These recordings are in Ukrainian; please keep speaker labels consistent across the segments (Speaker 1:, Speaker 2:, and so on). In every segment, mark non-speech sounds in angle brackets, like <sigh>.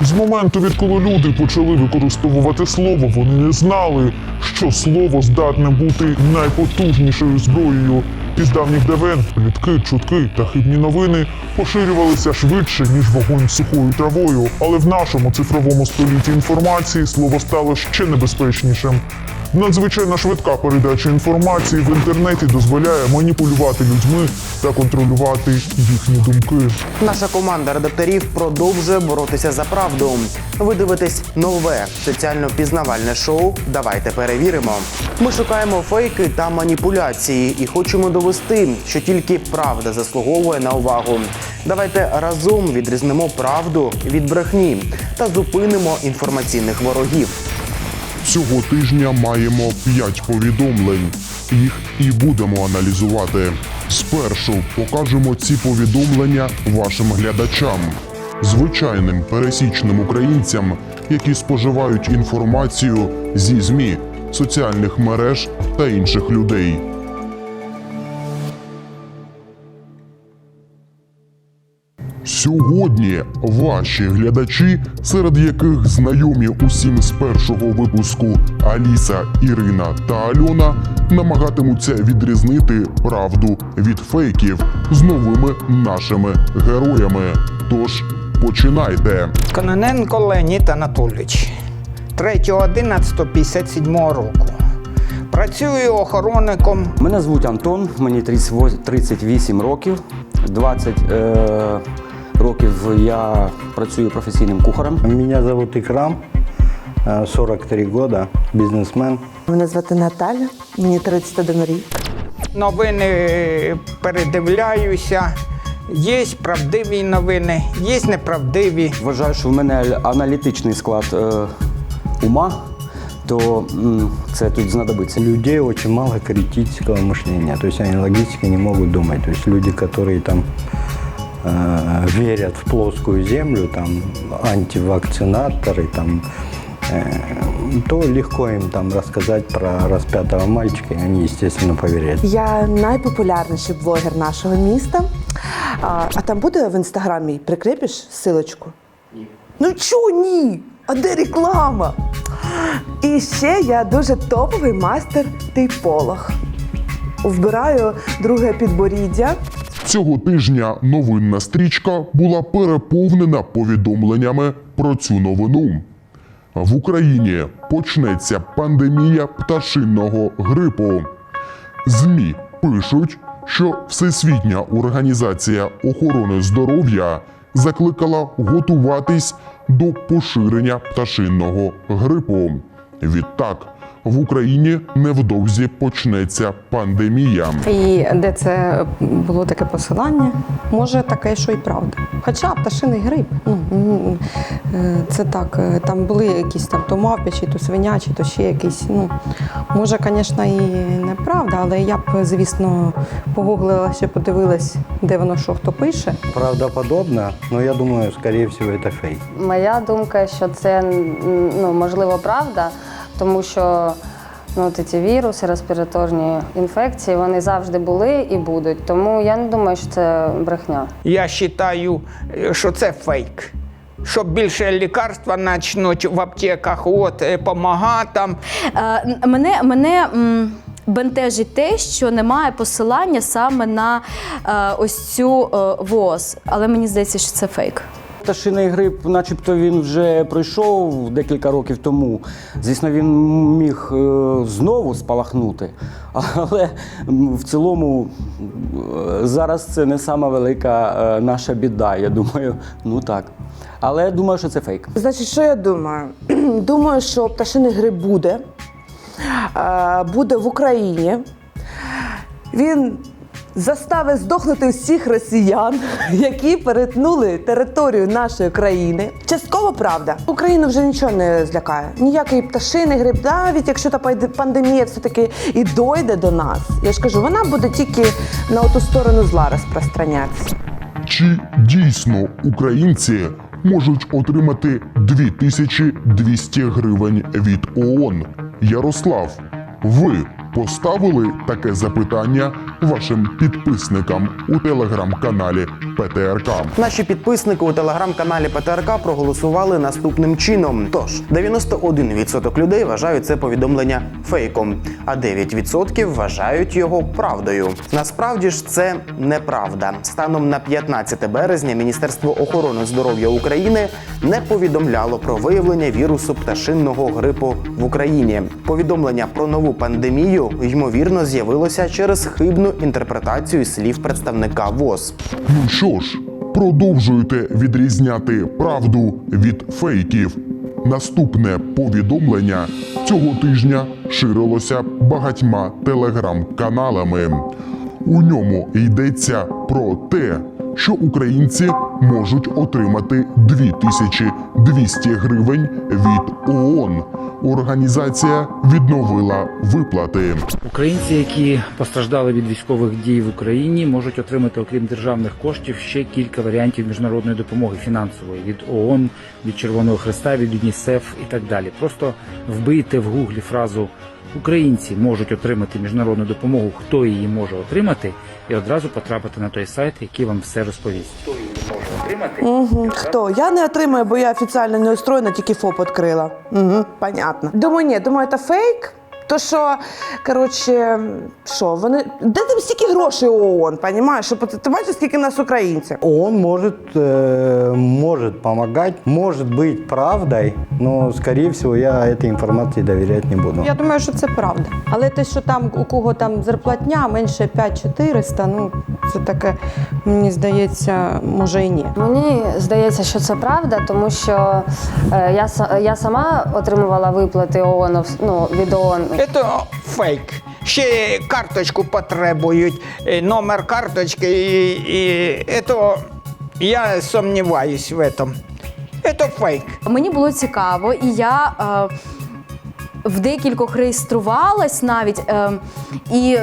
Speaker 1: З моменту, відколи люди почали використовувати слово, вони не знали, що слово здатне бути найпотужнішою зброєю. Із давніх давен плітки, чутки та хибні новини поширювалися швидше, ніж вогонь сухою травою. Але в нашому цифровому столітті інформації слово стало ще небезпечнішим. Надзвичайно швидка передача інформації в інтернеті дозволяє маніпулювати людьми та контролювати їхні думки.
Speaker 2: Наша команда редакторів продовжує боротися за правду. Ви дивитесь нове соціально-пізнавальне шоу. Давайте перевіримо. Ми шукаємо фейки та маніпуляції і хочемо довести, що тільки правда заслуговує на увагу. Давайте разом відрізнимо правду від брехні та зупинимо інформаційних ворогів.
Speaker 1: Цього тижня маємо 5 повідомлень. Їх і будемо аналізувати. Спершу покажемо ці повідомлення вашим глядачам, звичайним пересічним українцям, які споживають інформацію зі ЗМІ, соціальних мереж та інших людей. Сьогодні ваші глядачі, серед яких знайомі усім з першого випуску Аліса, Ірина та Альона, намагатимуться відрізнити правду від фейків з новими нашими героями. Тож починайте.
Speaker 3: Кононенко Леонід Анатолійович, 3.11.57 року. Працюю охоронником.
Speaker 4: Мене звуть Антон, мені 38 38 років. 20 е, років я працюю професійним кухарем.
Speaker 5: Меня зовут Икрам, э, 43 года, бизнесмен.
Speaker 6: Мене звати Наталя, мені 31 рік.
Speaker 3: Новини передивляюся. Є правдиві новини, є неправдиві.
Speaker 4: Вважаю, що в мене аналітичний склад е, ума, то м, це тут знадобиться.
Speaker 5: Людей очень мало критического мышления, то есть они логически не могут думать. То есть люди, которые там э, верят в плоскую землю, там антивакцинаторы, там, э, то легко им там рассказать про распятого мальчика, и они, естественно, поверят.
Speaker 6: Я найпопулярніший блогер нашого міста. А, а там буде в інстаграмі прикріпиш силочку? Ні. Ну чого ні? А де реклама? І ще я дуже топовий майстер тейполог. Вбираю друге підборіддя.
Speaker 1: Цього тижня новинна стрічка була переповнена повідомленнями про цю новину. В Україні почнеться пандемія пташинного грипу. ЗМІ пишуть, що Всесвітня організація охорони здоров'я закликала готуватись до поширення пташинного грипу. Відтак, в Україні невдовзі почнеться пандемія.
Speaker 7: І де це було таке посилання, може таке, що й правда. Хоча пташиний грип, ну е, це так, е, там були якісь там то мавпячі, то свинячі, то ще якісь. Ну може, звісно, і неправда, але я б, звісно, погуглила ще подивилась, де воно що хто пише.
Speaker 5: Правдоподобно, но я думаю, скорее всего, это фейк.
Speaker 8: Моя думка, що це ну, можливо правда, тому що ну, от ці віруси, респіраторні інфекції, вони завжди були і будуть. Тому я не думаю, що це брехня.
Speaker 3: Я вважаю, що це фейк. Щоб більше лікарства почнуть в аптеках, от, е, там.
Speaker 9: Е, Мене, мене м, бентежить те, що немає посилання саме на е, ось цю е, ВОЗ. Але мені здається, що це фейк.
Speaker 4: Пташиний грип, начебто, він вже пройшов декілька років тому. Звісно, він міг е, знову спалахнути. <laughs> Але в цілому е, зараз це не сама велика е, наша біда. Я думаю, ну так. Але я думаю, що це фейк.
Speaker 6: Значить, що я думаю? <clears throat> Думаю, що пташиний гриб буде. Буде в Україні. Він заставить здохнути всіх росіян, <laughs> які перетнули територію нашої країни. Частково правда. Україну вже нічого не злякає. Ніякий пташиний гриб, навіть якщо та пандемія все-таки і дойде до нас. Я ж кажу, вона буде тільки на ту сторону зла розпространятися.
Speaker 1: Чи дійсно українці можуть отримати 2200 гривень від ООН? Ярослав, ви поставили таке запитання вашим підписникам у телеграм-каналі ПТРК?
Speaker 2: Наші підписники у телеграм-каналі ПТРК проголосували наступним чином. Тож 91% людей вважають це повідомлення фейком, а 9% вважають його правдою. Насправді ж це неправда. Станом на 15 березня Міністерство охорони здоров'я України не повідомляло про виявлення вірусу пташинного грипу в Україні. Повідомлення про нову пандемію ймовірно з'явилося через хибну інтерпретацію слів представника ВОЗ.
Speaker 1: Ну що ж, продовжуйте відрізняти правду від фейків. Наступне повідомлення цього тижня ширилося багатьма телеграм-каналами. У ньому йдеться про те, що українці можуть отримати 2200 гривень від ООН. Організація відновила виплати.
Speaker 10: Українці, які постраждали від військових дій в Україні, можуть отримати, окрім державних коштів, ще кілька варіантів міжнародної допомоги фінансової від ООН, від Червоного Христа, від ЮНІСЕФ і так далі. Просто вбийте в гуглі фразу Українці можуть отримати міжнародну допомогу, хто її може отримати, і одразу потрапити на той сайт, який вам все розповість Хто її може отримати?
Speaker 6: Угу. Хто? Я не отримаю, бо я офіційно не устроєна, тільки ФОП відкрила. Угу. Понятно. Думаю, ні, думаю, це фейк. То що, коротше, що, вони. Де там стільки грошей у ООН, понімаєш? Що ти бачиш, скільки нас українців?
Speaker 5: Он может, э, может помогать, может быть правдой, но, скорее всего, я этой информации доверять не буду.
Speaker 7: Я думаю, що це правда. Але те, що там у кого там зарплатня менше 5400, ну це таке, мені здається, може і ні.
Speaker 8: Мені здається, що це правда, тому що е, я, я сама отримувала виплати ООН, ну, від ООН.
Speaker 3: Це фейк. Ще карточку потребують, е, номер карточки, і, і це я сумніваюсь в этом. Це фейк.
Speaker 9: Мені було цікаво, і я е, в декількох реєструвалась навіть. Е, і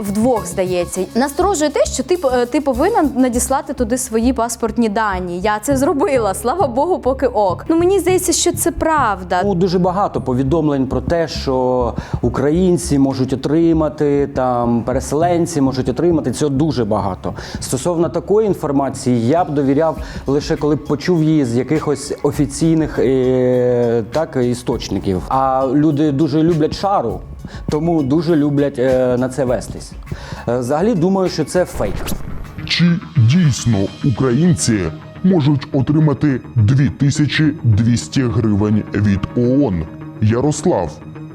Speaker 9: Вдвох здається, насторожує те, що ти, е, ти повинен надіслати туди свої паспортні дані. Я це зробила, слава Богу, поки ок. Ну мені здається, що це правда.
Speaker 4: Ну, дуже багато повідомлень про те, що українці можуть отримати, там переселенці можуть отримати. Цього дуже багато. Стосовно такої інформації, я б довіряв лише коли б почув її з якихось офіційних е, так, істочників. А люди дуже люблять шару, тому дуже люблять е, на це вестись. Е, Взагалі думаю, що це фейк.
Speaker 1: Чи дійсно українці можуть отримати 2200 гривень від ООН? Ярослав,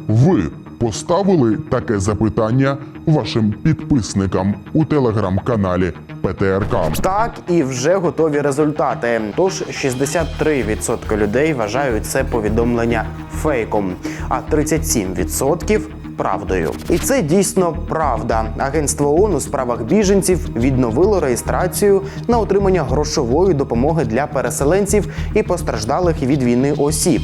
Speaker 1: ви поставили таке запитання вашим підписникам у телеграм-каналі ПТРК.
Speaker 2: Так і вже готові результати. Тож 63% людей вважають це повідомлення фейком, а 37% правдою. І це дійсно правда. Агентство ООН у справах біженців відновило реєстрацію на отримання грошової допомоги для переселенців і постраждалих від війни осіб.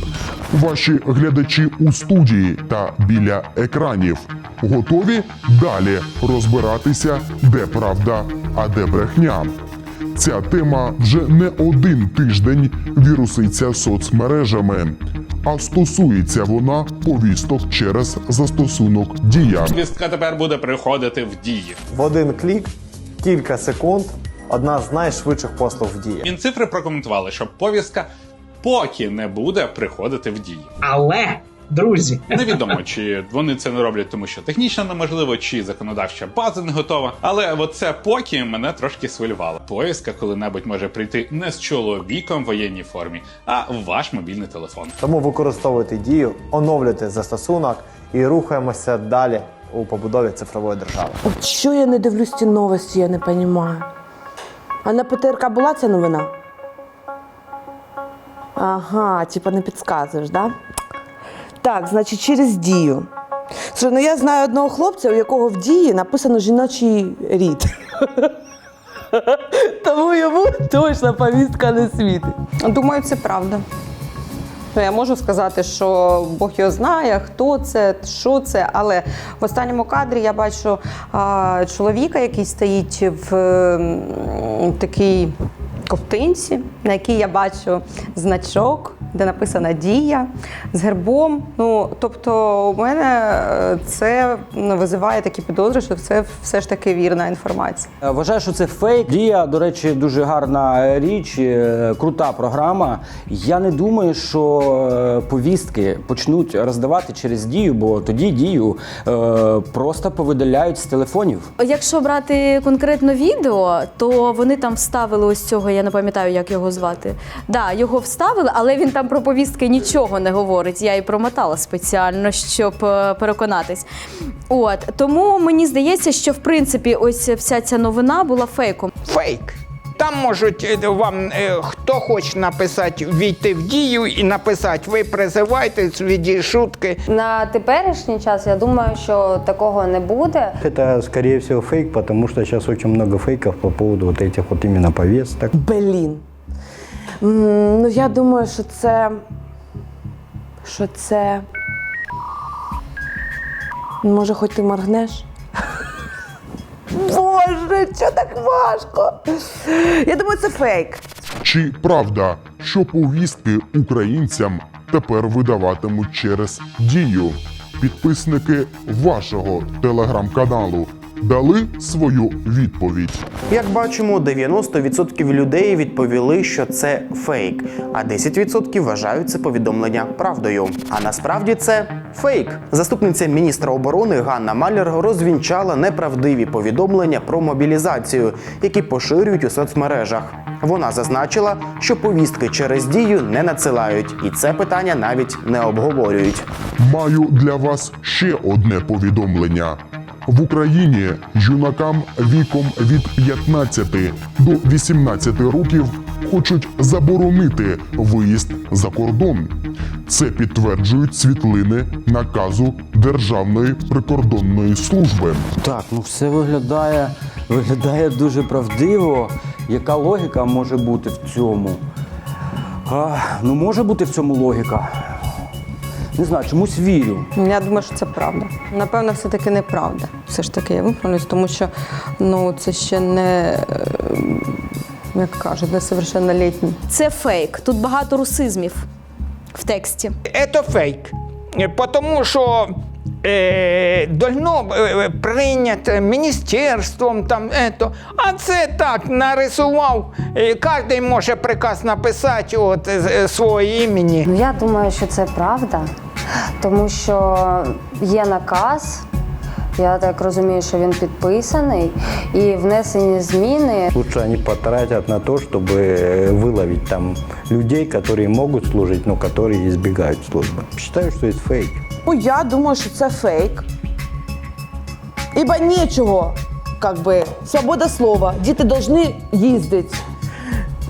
Speaker 1: Ваші глядачі у студії та біля екранів готові далі розбиратися, де правда, а де брехня. Ця тема вже не один тиждень віруситься соцмережами, а стосується вона повісток через застосунок дія.
Speaker 11: Повістка тепер буде приходити в дії.
Speaker 12: В один клік, кілька секунд, одна з найшвидших послуг в дії.
Speaker 11: Мінцифри прокоментували, що повістка поки не буде приходити в дії.
Speaker 13: Але, друзі,
Speaker 11: Невідомо, чи вони це не роблять, тому що технічно неможливо, чи законодавча база не готова. Але оце поки мене трошки свилювало. Повістка коли-небудь може прийти не з чоловіком в воєнній формі, а в ваш мобільний телефон.
Speaker 12: Тому використовуйте дію, оновлюйте застосунок і рухаємося далі у побудові цифрової держави.
Speaker 6: От що я не дивлюсь ці новості, я не розумію. А на ПТРК була ця новина? Ага, типа не підказуєш, да? Так, значить, через дію. Слухай, ну я знаю одного хлопця, у якого в дії написано жіночий рід. <laughs> Тому йому точно повістка не світить.
Speaker 7: Думаю, це правда. Ну, Я можу сказати, що Бог його знає, хто це, що це, але в останньому кадрі я бачу а, чоловіка, який стоїть в такій ковтинці, на якій я бачу значок, де написана дія з гербом. Ну, тобто, у мене е, це ну, визиває такі підозри, що це все ж таки вірна інформація.
Speaker 4: Е, Вважаю, що це фейк. Дія, до речі, дуже гарна річ, е, крута програма. Я не думаю, що повістки почнуть роздавати через дію, бо тоді дію е, просто повидаляють з телефонів.
Speaker 9: Якщо брати конкретно відео, то вони там вставили ось цього, я не пам'ятаю, як його звати. Да, його вставили, але він там про повістки нічого не говорить. Я і промотала спеціально, щоб е, переконатись. От тому мені здається, що в принципі ось вся ця новина була фейком.
Speaker 3: Фейк. Там можуть е, вам е, хто хоче написати, війти в дію і написати, ви призиваєтесь від шутки.
Speaker 8: На теперішній час я думаю, що такого не буде.
Speaker 5: Это, скорее всего, фейк, потому что сейчас очень много фейков по поводу вот этих вот именно повесток.
Speaker 6: Блін. Ну, я думаю, що це. Що це. Може, хоч ти моргнеш? Боже, що так важко? Я думаю, це фейк.
Speaker 1: Чи правда, що повістки українцям тепер видаватимуть через дію? Підписники вашого телеграм-каналу дали свою відповідь.
Speaker 2: Як бачимо, 90% людей відповіли, що це фейк, а 10% вважають це повідомлення правдою. А насправді це фейк. Заступниця міністра оборони Ганна Малер розвінчала неправдиві повідомлення про мобілізацію, які поширюють у соцмережах. Вона зазначила, що повістки через дію не надсилають, і це питання навіть не обговорюють.
Speaker 1: Маю для вас ще одне повідомлення. В Україні юнакам віком від 15 до 18 років хочуть заборонити виїзд за кордон. Це підтверджують світлини наказу Державної прикордонної служби.
Speaker 4: Так, ну все виглядає, виглядає дуже правдиво. Яка логіка може бути в цьому? А, ну може бути в цьому логіка. Не знаю, чомусь вірю.
Speaker 7: Я думаю, що це правда. Напевно, все-таки неправда. Все ж таки я виправлюсь, тому що ну, це ще не, е, як кажуть, несовершеннолітні.
Speaker 9: Це фейк. Тут багато русизмів в тексті.
Speaker 3: Це фейк. Е, Тому що е, должно е, прийнято міністерством там ето. А це так нарисував. Е, Кожен може приказ написати от е, з- е, своє імені.
Speaker 8: Ну, я думаю, що це правда, тому що є наказ. Я так розумію, що він підписаний і внесені зміни.
Speaker 5: Лучше они потратят на то, чтобы э, выловить там людей, которые могут служить, но которые избегают службы. Считаю, что это фейк.
Speaker 6: Ну, я думаю, що це фейк. Ібо нічого, как би, свобода слова. Діти повинні їздити.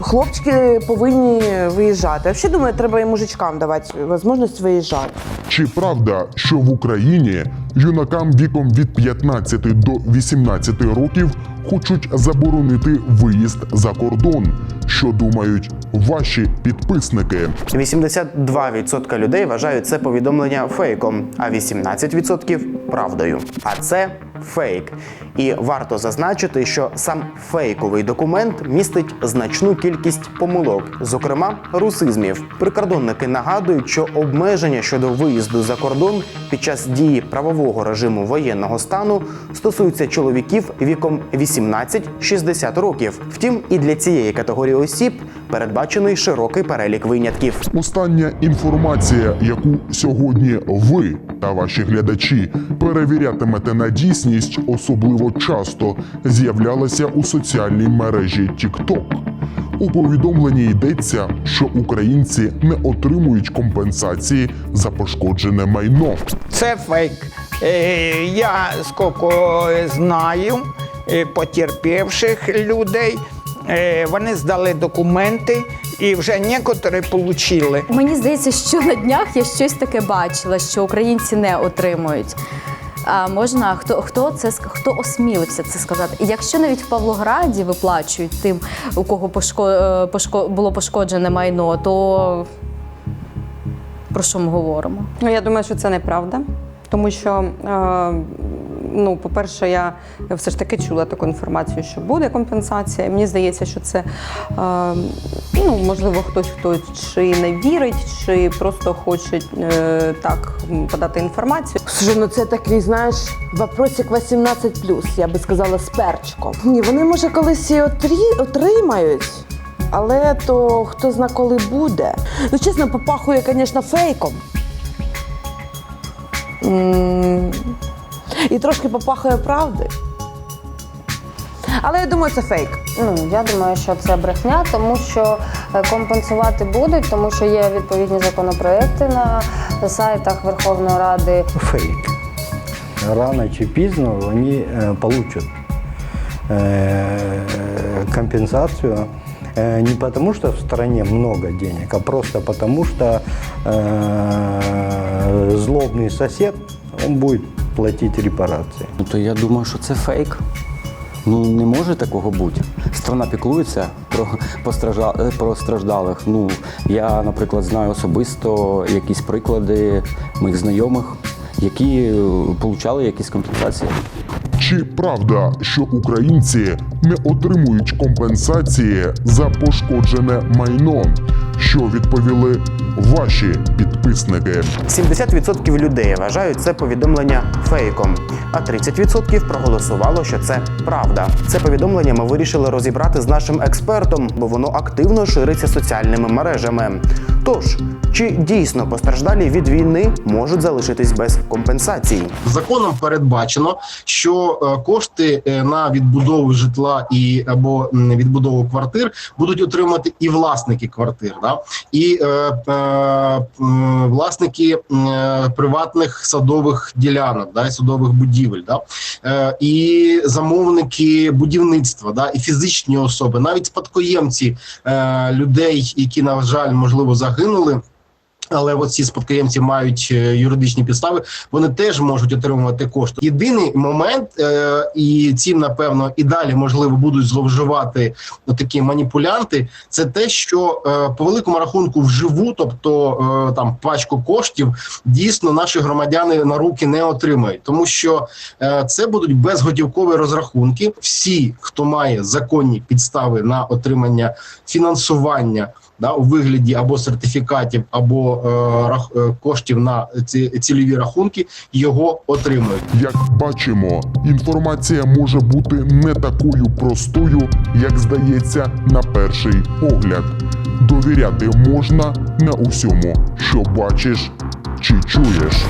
Speaker 6: Хлопчики повинні виїжджати. Я взагалі думаю, треба і мужичкам давати можливість виїжджати.
Speaker 1: Чи правда, що в Україні юнакам віком від 15 до 18 років хочуть заборонити виїзд за кордон? Що думають ваші підписники?
Speaker 2: 82% людей вважають це повідомлення фейком, а 18% правдою. А це фейк. І варто зазначити, що сам фейковий документ містить значну кількість помилок, зокрема русизмів. Прикордонники нагадують, що обмеження щодо виїзду за кордон під час дії правового режиму воєнного стану стосуються чоловіків віком 18-60 років. Втім, і для цієї категорії осіб передбачений широкий перелік винятків.
Speaker 1: Остання інформація, яку сьогодні ви та ваші глядачі перевірятимете на дійсність, особливо часто з'являлася у соціальній мережі TikTok. У повідомленні йдеться, що українці не отримують компенсації за пошкоджене майно.
Speaker 3: Це фейк. Е, Я скільки знаю е, потерпівших людей. Е, Вони здали документи і вже некоторі отримали.
Speaker 9: Мені здається, що на днях я щось таке бачила, що українці не отримують. А можна хто хто це хто осмілився це сказати? І Якщо навіть в Павлограді виплачують тим, у кого пошко, е, пошко, було пошкоджене майно, то про що ми говоримо?
Speaker 7: Ну, я думаю, що це неправда, тому що е, ну, по-перше, я все ж таки чула таку інформацію, що буде компенсація. Мені здається, що це е, ну, можливо хтось хто чи не вірить, чи просто хоче е, так подати інформацію.
Speaker 6: Слушай, ну це такий, знаєш, вопросик 18+, я би сказала, з перчиком. Ні, вони, може, колись і отрі... отримають, але то хто зна коли буде. Ну, чесно, попахує, звісно, фейком. М, І трошки попахує правди. Але я думаю, це фейк.
Speaker 8: Ну, я думаю, що це брехня, тому що е, компенсувати будуть, тому що є відповідні законопроекти на сайтах Верховної Ради.
Speaker 5: Фейк. Рано чи пізно вони е, получат э, компенсацию э, не потому, что в стране много денег, а просто потому, что э, злобный сосед, он будет платить репарации.
Speaker 4: Ну, то я думаю, що це фейк. Ну не може такого бути. Страна піклується про постражда- е, про страждалих. Ну я, наприклад, знаю особисто якісь приклади моїх знайомих, які е, получали якісь компенсації.
Speaker 1: Чи правда, що українці не отримують компенсації за пошкоджене майно? Що відповіли ваші підписники?
Speaker 2: 70% людей вважають це повідомлення фейком, а 30% проголосувало, що це правда. Це повідомлення ми вирішили розібрати з нашим експертом, бо воно активно шириться соціальними мережами. Тож, чи дійсно постраждалі від війни можуть залишитись без компенсацій?
Speaker 14: Законом передбачено, що е, кошти е, на відбудову житла і або відбудову квартир будуть отримати і власники квартир, да? І е, е, власники е, приватних садових ділянок, да? і садових будівель, да? е, і замовники будівництва, да? і фізичні особи, навіть спадкоємці е, людей, які на жаль можливо загинули. Але от ці спадкоємці мають е, юридичні підстави, вони теж можуть отримувати кошти. Єдиний момент, е, і цим напевно і далі можливо будуть зловживати такі маніпулянти. Це те, що е, по великому рахунку вживу, тобто там пачку коштів, дійсно наші громадяни на руки не отримають, тому що це будуть безготівкові розрахунки. Всі, хто має законні підстави на отримання фінансування да, у вигляді або сертифікатів, або е, рах, е, коштів на ці цільові рахунки, його отримують.
Speaker 1: Як бачимо, інформація може бути не такою простою, як здається на перший погляд. Довіряти можна не усьому, що бачиш чи чуєш.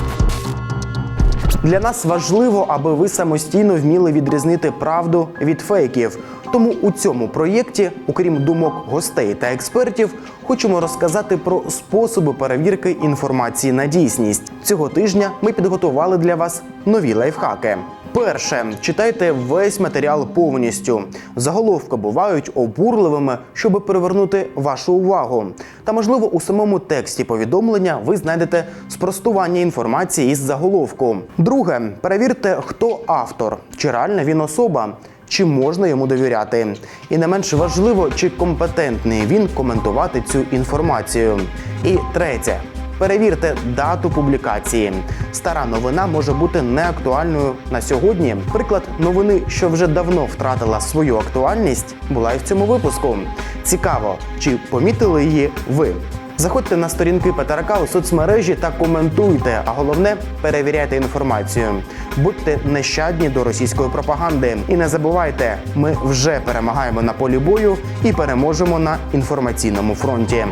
Speaker 2: Для нас важливо, аби ви самостійно вміли відрізнити правду від фейків. Тому у цьому проєкті, окрім думок гостей та експертів, хочемо розказати про способи перевірки інформації на дійсність. Цього тижня ми підготували для вас нові лайфхаки. Перше, читайте весь матеріал повністю. Заголовки бувають обурливими, щоб привернути вашу увагу. Та можливо у самому тексті повідомлення ви знайдете спростування інформації із заголовку. Друге, перевірте, хто автор, чи реальна він особа. Чи можна йому довіряти? І не менш важливо, чи компетентний він коментувати цю інформацію. І третє. Перевірте дату публікації. Стара новина може бути неактуальною на сьогодні. Приклад новини, що вже давно втратила свою актуальність, була і в цьому випуску. Цікаво, чи помітили її ви? Заходьте на сторінки Петерака у соцмережі та коментуйте. А головне перевіряйте інформацію. Будьте нещадні до російської пропаганди. І не забувайте, ми вже перемагаємо на полі бою і переможемо на інформаційному фронті.